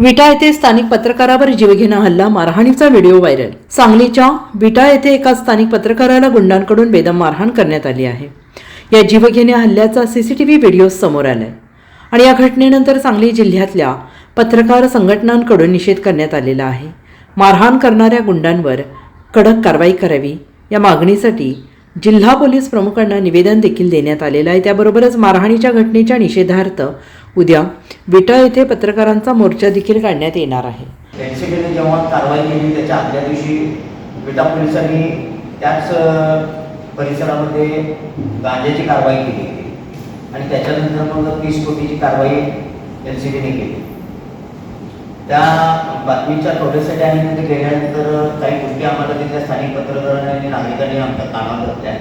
विटा येथे स्थानिक पत्रकारावर जीवघेणा हल्ला मारहाणीचा व्हिडिओ व्हायरल. सांगलीच्या विटा येथे एका स्थानिक पत्रकाराला गुंडांकडून बेदम मारहाण करण्यात आली आहे. या जीवघेण्या हल्ल्याचा सीसीटीव्ही व्हिडिओ समोर आलाय. आणि या घटनेनंतर सांगली जिल्ह्यातल्या पत्रकार संघटनांकडून निषेध करण्यात आलेला आहे. मारहाण करणाऱ्या गुंडांवर कडक कारवाई करावी या मागणीसाठी जिल्हा पोलीस प्रमुखांना निवेदन देखील देण्यात आलेलं आहे. त्याबरोबरच मारहाणीच्या घटनेच्या निषेधार्थ उद्या विटा येथे पत्रकारांचा मोर्चा देखील काढण्यात येणार आहे. त्यांच्याकडे जेव्हा कारवाई केली त्याच्या आदल्या दिवशी विटा पोलिसांनी त्याच परिसरामध्ये गांजाची कारवाई केली. आणि त्याच्यानंतर मग तीस कोटीची कारवाई एन सी बीने केली. त्या बातमीच्या थोड्यासाठी आम्ही तिथे गेल्यानंतर काही गोष्टी आम्हाला तिथल्या स्थानिक पत्रकारांनी आणि नागरिकांनी आमच्या कानात घातल्या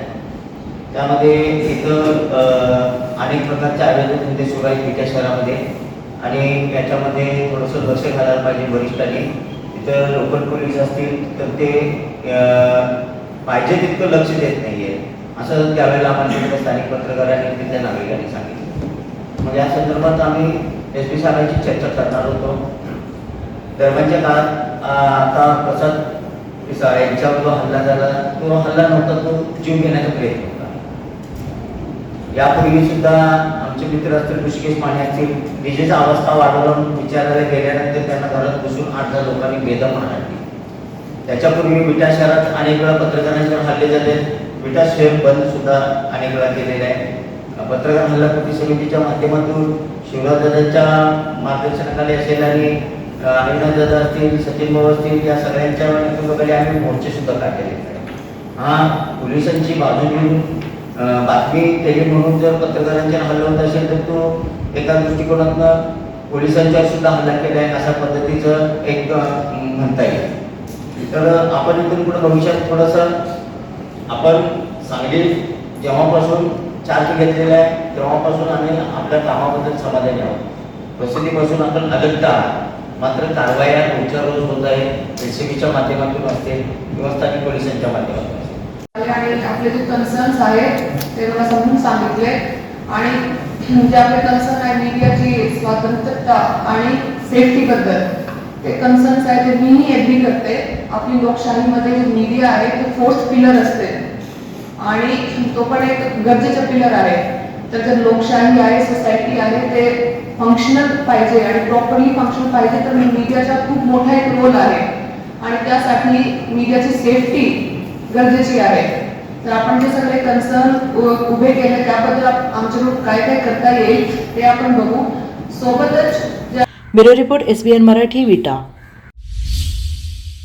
त्यामध्ये इथं अनेक प्रकारचे आयोजन होते सुरू आहेत शहरामध्ये. आणि याच्यामध्ये थोडंसं लक्ष घालायला पाहिजे वरिष्ठांनी. तिथं लोकल पोलीस असतील तर ते पाहिजे तितकं लक्ष देत नाही आहे असं त्यावेळेला आम्हाला तिथल्या स्थानिक पत्रकारांनी तिथल्या नागरिकांनी सांगितलं. मग या संदर्भात आम्ही एस पी साहेबांची चर्चा करणार होतो. दरम्यानच्या काळात आता प्रसाद पिसा यांच्यावर जो हल्ला झाला तो हल्ला नव्हता तो जीव घेण्याचा प्रयत्न होता. यापूर्वी सुद्धा आमचे मित्र असतील ऋषिकेश माने असतील विजेचा अवस्था वाढवून विचारायला गेल्यानंतर त्यांना घरात बसून आठ दहा लोकांनी बेदम मारली त्याच्यापूर्वी विटा शहरात अनेक वेळा पत्रकारांच्यावर हल्ले झाले. विटा शहर बंद सुद्धा अनेक वेळा केलेले आहे. पत्रकार हल्ला कृती समितीच्या माध्यमातून शिवराजदादांच्या मार्गदर्शनाखाली असेल आणि दादा असतील सचिन भाऊ असतील या सगळ्यांच्या नेतृत्वाखाली आम्ही मोर्चे सुद्धा काढलेले हा पोलिसांची बाजू घेऊन बातमी केली म्हणून जर पत्रकारांच्या हल्ला होत असेल तर तो एका दृष्टिकोनातनं पोलिसांच्यावर सुद्धा हल्ला केला आहे अशा पद्धतीचं एक म्हणता येईल. तर आपण इथून पुढे भविष्यात थोडंसं आपण सांगली जेव्हापासून चार्ज घेतलेला आहे तेव्हापासून आम्ही आपल्या कामाबद्दल समाधानी आहोत. प्रसिद्धीपासून आपण अलगता मात्र कारवाया रोजच्या रोज होत आहे. एसीबीच्या माध्यमातून असते. किंवा स्थानिक पोलिसांच्या माध्यमातून असते. आणि आपले जे कन्सर्न्स आहेत ते मला समजून सांगितले. आणि जे आपले कन्सर्न आहे मीडियाची स्वातंत्र्यता आणि सेफ्टीबद्दल ते कन्सर्न्स आहे ते मीही एग्री करते. आपली लोकशाहीमध्ये जे मीडिया आहे ते फोर्थ पिलर असते. आणि तो पण एक गरजेचं पिलर आहे. तर जर लोकशाही आहे सोसायटी आहे ते फंक्शनल पाहिजे आणि प्रॉपरली फंक्शनल पाहिजे तर मीडियाचा खूप मोठा एक रोल आहे. आणि त्यासाठी मीडियाची सेफ्टी गरजेची आहे. तर आपण जे सगळे कन्सर्न उभे केले त्याबद्दल आमच्याकडून काय काय करता येईल ते आपण बघू. सोबतच bureau report S B N Marathi Vita.